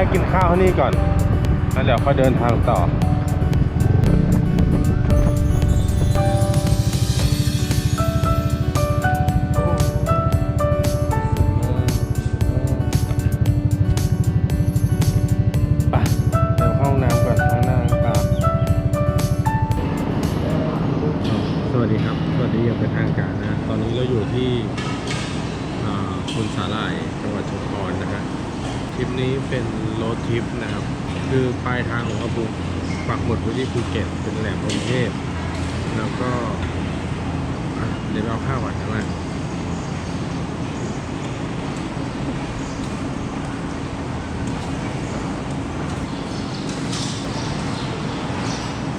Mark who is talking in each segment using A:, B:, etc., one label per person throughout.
A: ะกินข้าวที่นี่ก่อน แล้วเดี๋ยวค่อยเดินทางต่อไปเดี๋ยวเข้าน้ำก่อนข้างหน้าข้างตาสวัสดีครับสวัสดีย่างเป็นทางการนะตอนนี้เราอยู่ที่คุณสาหร่ายจังหวัดชุมพร ริปนี้เป็นโรดทริปนะครับ คือปลายทางของเราบุกปักหมุดไว้ที่ภูเก็ตเป็นแหลมพรหมเทพ แล้วก็เดี๋ยวเอาข้าวก่อนใช่ไหม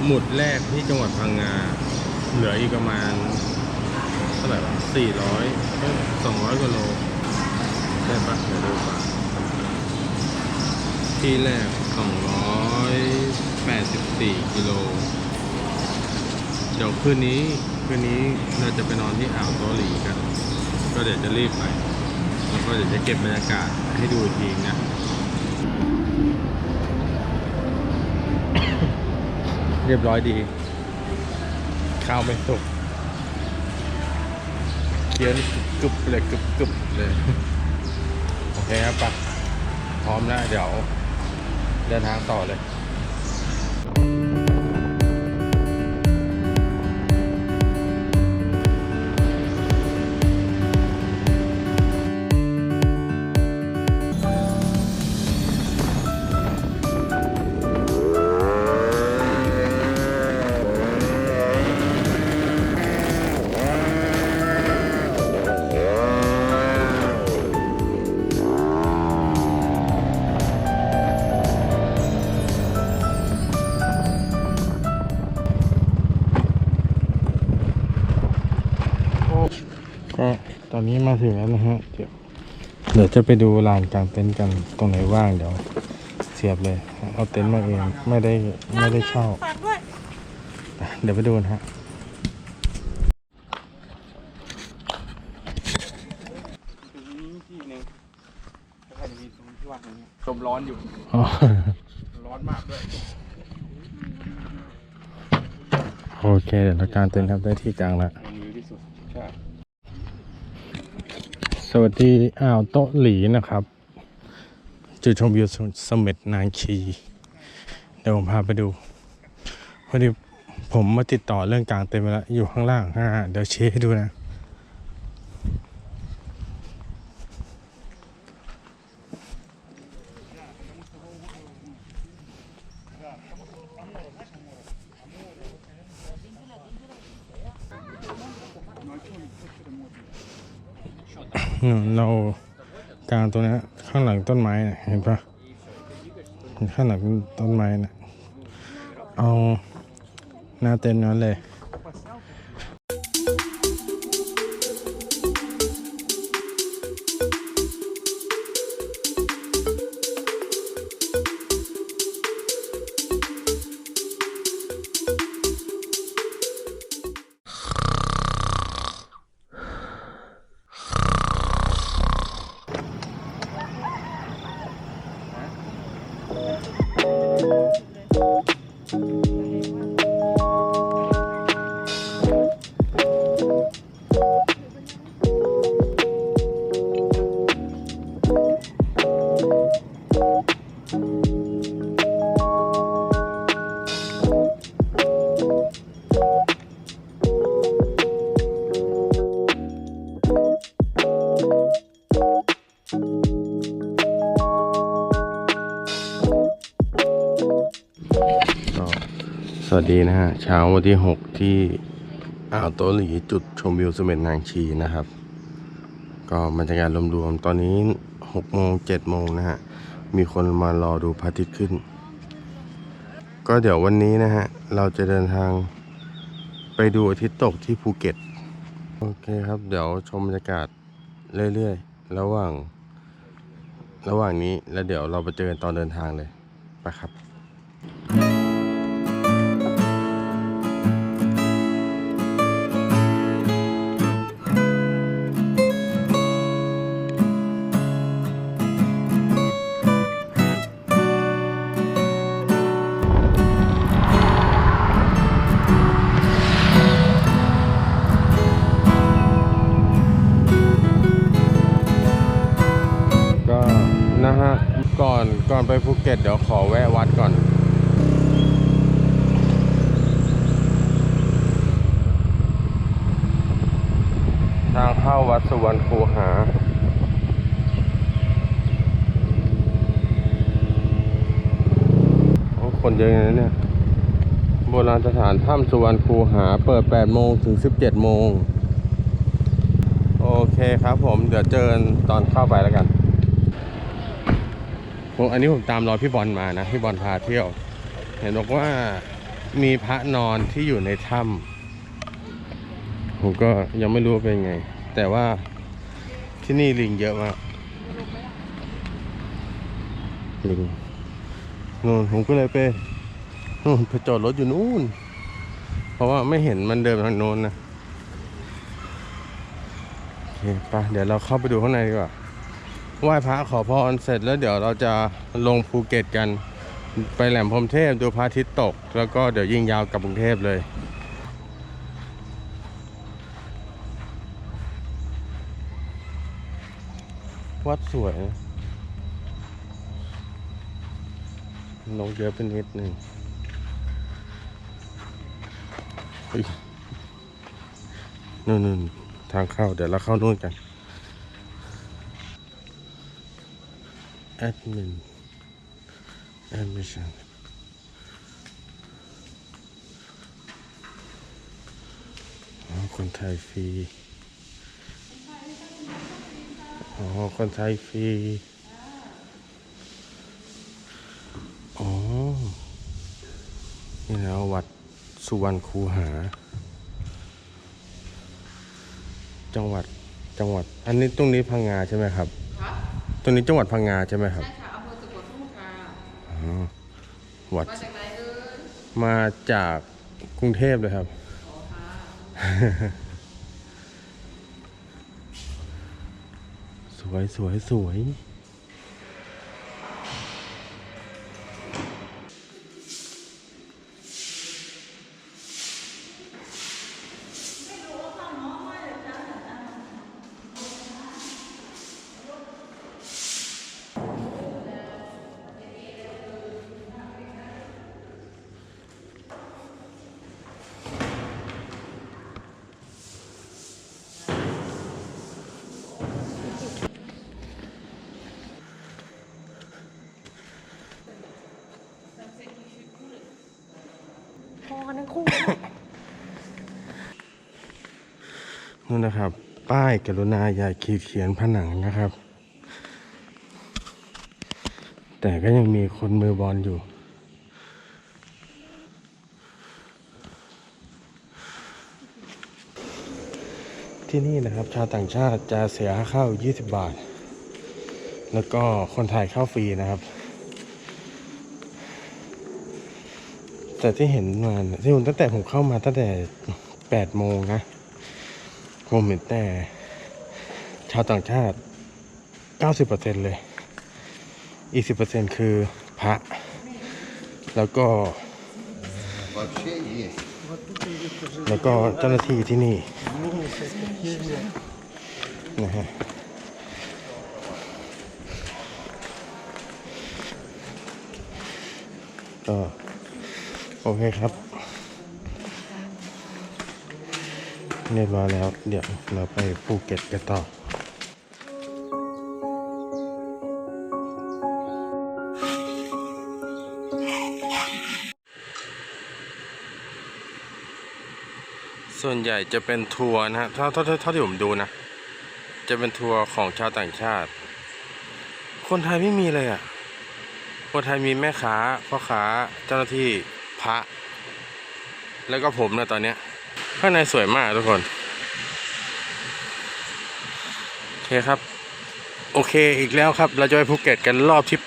A: หมุดแรกที่จังหวัดพังงา เหลืออีกประมาณเท่าไหร่วะสี่ร้อยสองร้อยกว่าโลใช่ปะเดี๋ยวดูก่อน ที่แรกสองร้อยแปดสิบสี่กิโล เดี๋ยวคืนนี้คืนนี้เราจะไปนอนที่อ่าวโตหลีกัน ก็เดี๋ยวจะรีบไป แล้วก็เดี๋ยวจะเก็บบรรยากาศให้ดูทีนะเรียบร้อยดี ข้าวไม่สุกเคี้ยวนี่กรึบเลยกึบกรึบๆเลย โอเคครับปะพร้อมแล้วเดี๋ยว เดินทางต่อเลย ตอนนี้มาถึงแล้วนะฮะเดี๋ยวเดี๋ยวจะไปดูลานกลางเต็นท์กันตรงไหนว่างเดี๋ยวเสียบเลย เอาเต็นท์มาเองไม่ได้ไม่ได้เช่า
B: ฝากด้วย
A: เดี๋ยวไปดูกันฮะ
B: ที่หนึ่งแล้วก็จะมีตรงที่ว่างตรงนี้ลมร้อนอยู่
A: อ๋อ
B: ร้อนมากด้วย
A: โอเคเดี๋ยวเรากางเต็นท์ครับได้ที่กลางแล้ว
B: มันวิวที่สุด ใช่
A: สวัสดีอ่าวโต๊ะหลีนะครับ จุดชมวิวสมเด็จนางชี เดี๋ยวผมพาไปดูพอดีผมมาติดต่อเรื่องกลางเต็มไปแล้ว อยู่ข้างล่างอ่าเดี๋ยวเชี้ให้ดูนะ เรากลางตัวนี้ข้างหลังต้นไม้นะเห็นปะข้างหลังต้นไม้นะเอาหน้าเต็นท์นั้นเลย ดีนะฮะ เช้าวันที่ 6 ที่อ่าวโตหลีจุดชมวิวเสม็ดนางชีนะครับ ก็บรรยากาศรวมๆตอนนี้ 6 โมง 7 โมงนะฮะ มีคนมารอดูพระอาทิตย์ขึ้น ก็เดี๋ยววันนี้นะฮะ เราจะเดินทางไปดูอาทิตย์ตกที่ภูเก็ต โอเคครับ เดี๋ยวชมบรรยากาศเรื่อยๆ ระหว่าง ระหว่างนี้แล้วเดี๋ยวเราไปเจอกันตอนเดินทางเลยไปครับ ไปภูเก็ตเดี๋ยวขอแวะวัดก่อน ทางเข้าวัดสุวรรณคูหาโอ้คนเยอะเลยนะเนี่ย โบราณสถานถ้ำสุวรรณคูหา เปิด 8 โมงถึง 17 โมง โอเคครับผม เดี๋ยวเจอกันตอนเข้าไปแล้วกัน ผมอันนี้ผมตามรอยพี่บอลมานะพี่บอลพาเที่ยว เห็นบอกว่ามีพระนอนที่อยู่ในถ้ำผมก็ยังไม่รู้ว่าเป็นไง แต่ว่าที่นี่ลิงเยอะมากลิงนู่นผมก็เลยไปนู่นไปจอดรถอยู่นู่น เพราะว่าไม่เห็นมันเดินทางโน้นนะโอเคไปเดี๋ยวเราเข้าไปดูข้างในดีกว่า ไหว้พระขอพรเสร็จแล้วเดี๋ยวเราจะลงภูเก็ตกัน ไปแหลมพรมเทพดูพระอาทิตย์ตก แล้วก็เดี๋ยวยิงยาวกลับกรุงเทพเลยวัดสวยนะนกเยอะเป็นนิดหนึ่งนู่นนู่นทางเข้าเดี๋ยวเราเข้านู่นกัน แอดมินแอดมิชั่นคนไทยฟรีอ๋อคนไทยฟรีอ๋อ นี่แล้ววัดสุวรรณคูหา จังหวัดจังหวัด อันนี้ตรงนี้พังงาใช่ไหมครับ ตรงนี้จังหวัดพังงาใช่ไหมครับ
C: ใช่ค่ะอำเภอสกลทุ่งค่ะ
A: อ๋อวัด
C: มาจากไหนเอ่ย
A: มาจากกรุงเทพเลยครับ
C: อ๋อค่ะ
A: สวยสวยสวย
C: คู่
A: นู่นนะครับ ป้ายกรุณาอย่าขีดเขียนผนังนะครับ แต่ก็ยังมีคนมือบอลอยู่ที่นี่นะครับชาวต่างชาติจะเสียค่าเข้า 20 บาท แล้วก็คนไทยเข้าฟรีนะครับ แต่ที่เห็นมาที่ผมตั้งแต่ผมเข้ามาตั้งแต่แปดโมงนะผมเห็นแต่ ชาวต่างชาติเก้าสิบเปอร์เซ็นเลย อีกสิบเปอร์เซ็นคือพระ แล้วก็ แล้วก็เจ้าหน้าที่ที่นี่นะฮะก็ อเคครับ เรียบร้อยแล้ว เดี๋ยวเราไปภูเก็ตกันต่อส่วนใหญ่จะเป็นทัวร์นะฮะเท่าเท่าเท่าเท่าที่ผมดูนะ จะเป็นทัวร์ของชาวต่างชาติ คนไทยไม่มีเลยอะ คนไทยมีแม่ค้าพ่อค้าเจ้าหน้าที่ พระ แล้วก็ผมนะตอนเนี้ย ข้างในสวยมากทุกคน โอเคครับ โอเคอีกแล้วครับ เราจะไปภูเก็ตกันรอบที่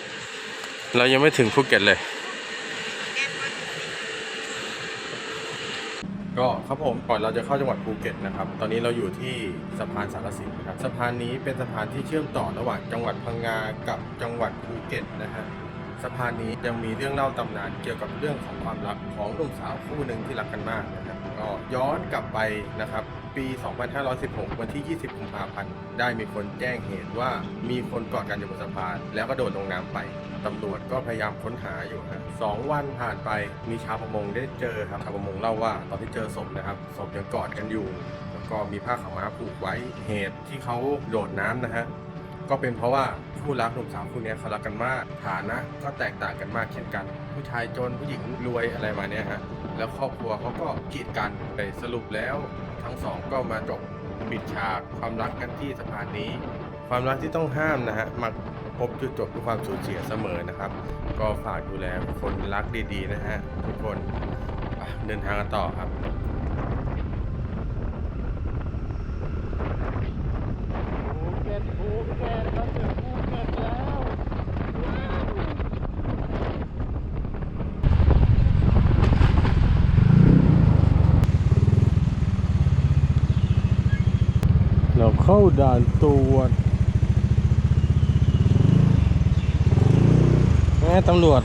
A: 855 เรายังไม่ถึงภูเก็ตเลย ก็ครับผมก่อนเราจะเข้าจังหวัดภูเก็ตนะครับ ตอนนี้เราอยู่ที่สะพานสารสินนะครับ สะพานนี้เป็นสะพานที่เชื่อมต่อระหว่างจังหวัดพังงากับจังหวัดภูเก็ตนะฮะ สะพานนี้ยังมีเรื่องเล่าตำนานเกี่ยวกับเรื่องของความรักของหนุ่มสาวคู่หนึ่งที่รักกันมากนะครับก็ย้อนกลับไปนะครับปี 2516 วันที่ 20 กุมภาพันธ์ ได้มีคนแจ้งเหตุว่ามีคนเกาะกันอยู่บนสะพาน แล้วก็โดดลงน้ำไป ตำรวจก็พยายามค้นหาอยู่ฮะสองวันผ่านไป มีชาวประมงได้เจอครับ ชาวประมงเล่าว่าตอนที่เจอศพนะครับ ศพยังกอดกันอยู่ แล้วก็มีผ้าขาวม้าผูกไว้ เหตุที่เขาโดดน้ำนะฮะ ก็เป็นเพราะว่าคู่รักหนุ่มสาวคู่นี้เขารักกันมากฐานะก็แตกต่างกันมากเช่นกัน ผู้ชายจนผู้หญิงรวยอะไรมาเนี้ยฮะแล้วครอบครัวเขาก็กีดกันไปสรุปแล้วทั้งสองก็มาจบปิดฉากความรักกันที่สะพานนี้ ความรักที่ต้องห้ามนะฮะมักพบจุดจบด้วยความสูญเสียเสมอนะครับ ก็ฝากดูแลคนรักดีๆนะฮะทุกคนเดินทางกันต่อครับ เราเข้าด่านตรวจแม่ตำรวจ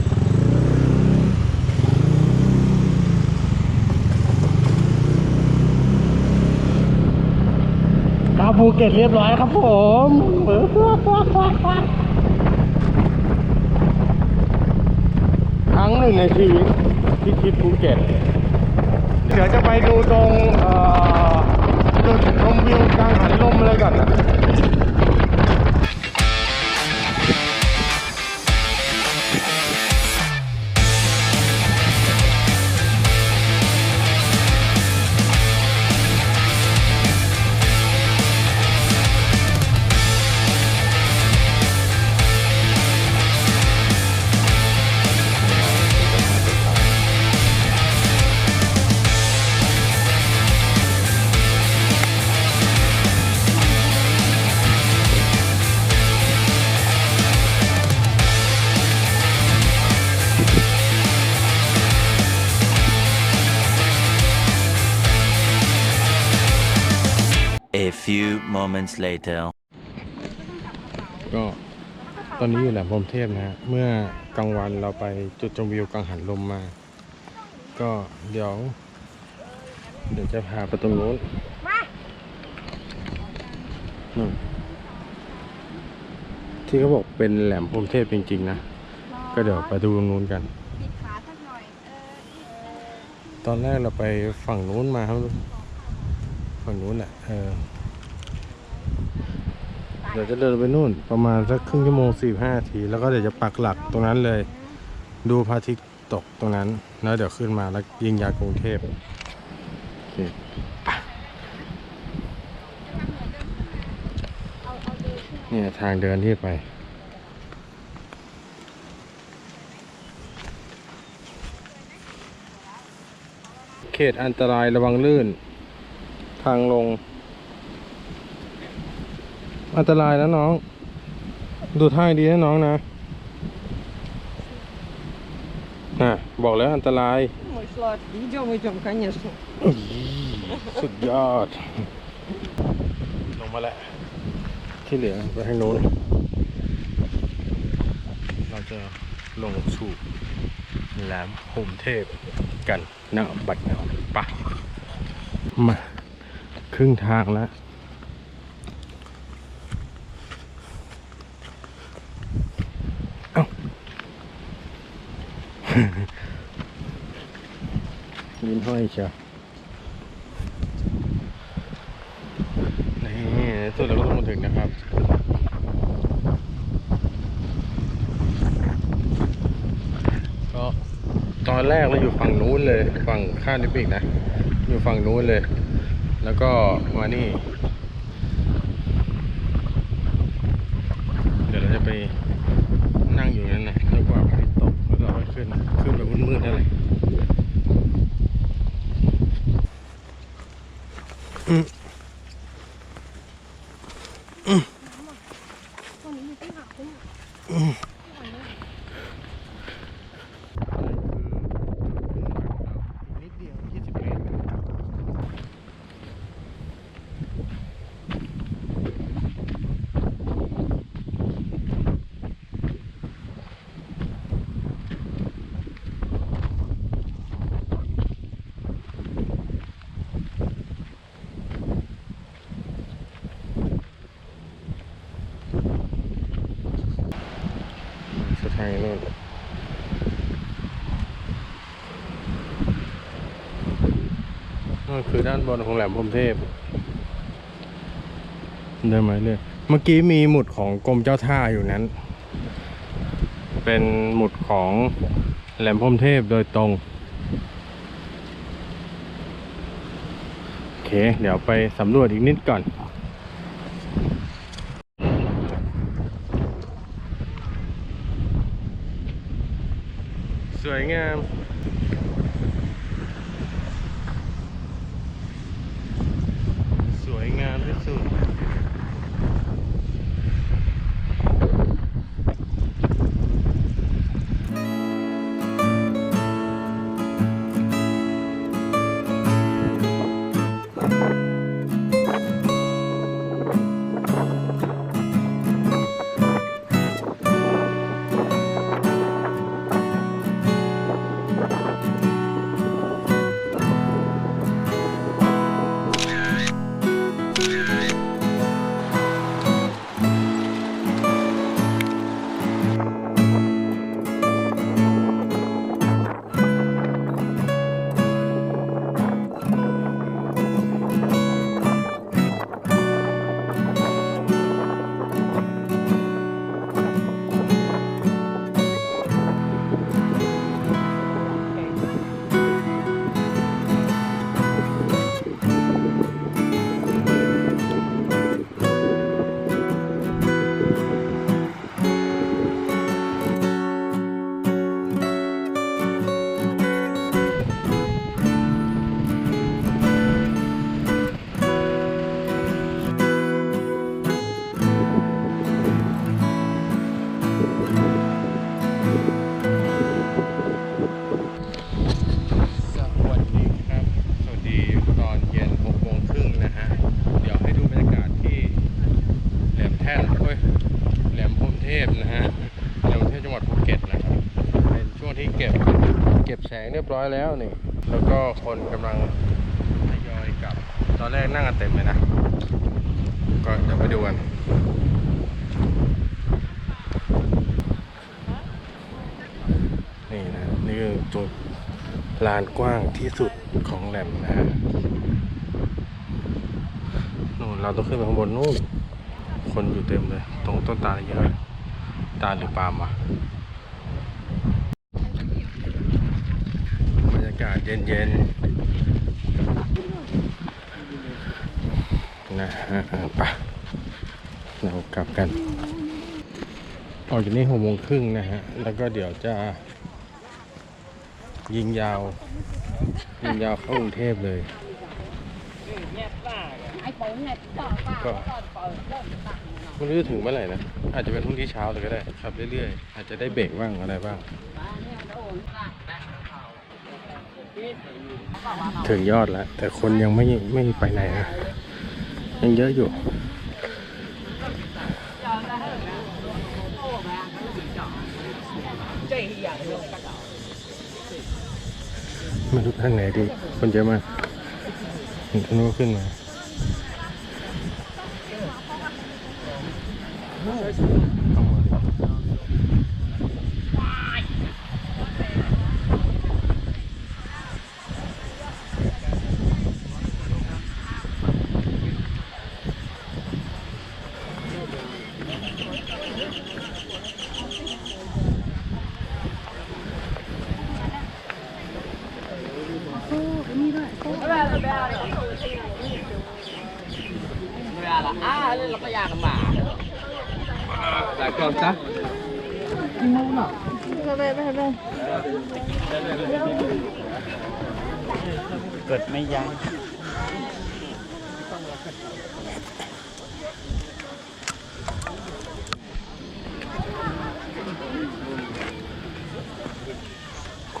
D: มาภูเก็ตเรียบร้อยครับผม
A: ครั้งหนึ่งในชีวิตที่ทิปภูเก็ต เดี๋ยวจะไปดูตรงเอ่อ จุดชมวิวกลางหันลมอะไรก่อนนะ
E: moments later.
A: ก็ตอนนี้อยู่แหลมพรหมเทพนะฮะ เมื่อกลางวันเราไปจุดชมวิวกังหันลมมา ก็เดี๋ยว เดี๋ยวจะพาไปตรงนู้นนู่นที่เขาบอกเป็นแหลมพรหมเทพจริง ๆ นะ ก็เดี๋ยวไปดูตรงนู้นกัน
C: ปิดขาสักหน่อยเออ
A: ตอนแรกเราไปฝั่งนู้นมาครับฝั่งนู้นแหละเออเดี๋ยวจะเดินไปนู่นประมาณสักครึ่งชั่วโมงสี่ห้าที แล้วก็เดี๋ยวจะปักหลักตรงนั้นเลย ดูพระอาทิตย์ตกตรงนั้น แล้วเดี๋ยวขึ้นมาแล้วยิงยากรุงเทพโอเคเนี่ยทางเดินที่ไปเขตอันตรายระวังลื่น ทางลง อันตรายนะน้อง ดูท่าให้ดีนะน้องนะน่ะ บอกแล้วอันตราย
C: Мой сладкий, идем, идем, конечно.
A: สุดยอด ลงมาแล้ว ที่เหลือไปทางโน้น เราจะลงสู่แหลมโฮมเทพกันนะบัดนาวปะมา ครึ่งทางแล้ว ยิ้มห้อยเชียวนี่สุดเราก็ต้องมาถึงนะครับก็ตอนแรกเราอยู่ฝั่งนู้นเลย ฝั่งข้ามนิปิกนะ อยู่ฝั่งนู้นเลย แล้วก็มานี่ เดี๋ยวเราจะไปนั่งอยู่นั่นนะจนกว่าพระอาทิตย์ตก แล้วเราก็ขึ้น ขึ้นแบบมืดๆนั่นแหละนิด ทางนู่นนั่นคือด้านบนของแหลมพรมเทพได้ไหมเนี่ยเมื่อกี้มีหมุดของกรมเจ้าท่าอยู่นั้น เป็นหมุดของแหลมพรมเทพโดยตรงโอเค เดี๋ยวไปสำรวจอีกนิดก่อน งามสวยงามที่สุด ร้อยแล้วนี่ แล้วก็คนกำลังทยอยกลับ ตอนแรกนั่งกันเต็มเลยนะ ก็เดี๋ยวไปดูกันนี่นะนี่คือจุดลานกว้างที่สุดของแหลมนะฮะนู่นเราต้องขึ้นไปข้างบนนู่นคนอยู่เต็มเลย ตรงต้นตาลเยอะตาลหรือปาล์มวะบรรยากาศ เย็นๆนะฮะไปเรากลับกัน ออกจากนี้หกโมงครึ่งนะฮะ แล้วก็เดี๋ยวจะ ยิงยาว ยิงยาวเข้ากรุงเทพเลยก็ไม่รู้จะถึงเมื่อไหร่นะ อาจจะเป็นพรุ่งนี้เช้าเลยก็ได้ขับเรื่อยๆ อาจจะได้เบรกบ้างอะไรบ้าง ถึงยอดแล้ว แต่คนยังไม่ไม่ไปไหนนะยังเยอะอยู่ไม่รู้ทางไหนดี คนเยอะมากเห็นทางนู้นขึ้นมา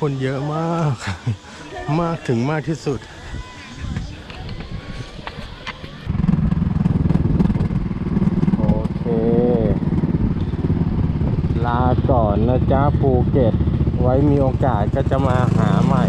A: คนเยอะมาก มากถึงมากที่สุด โอเค ลาก่อนนะจ๊ะภูเก็ต ไว้มีโอกาสก็จะมาหาใหม่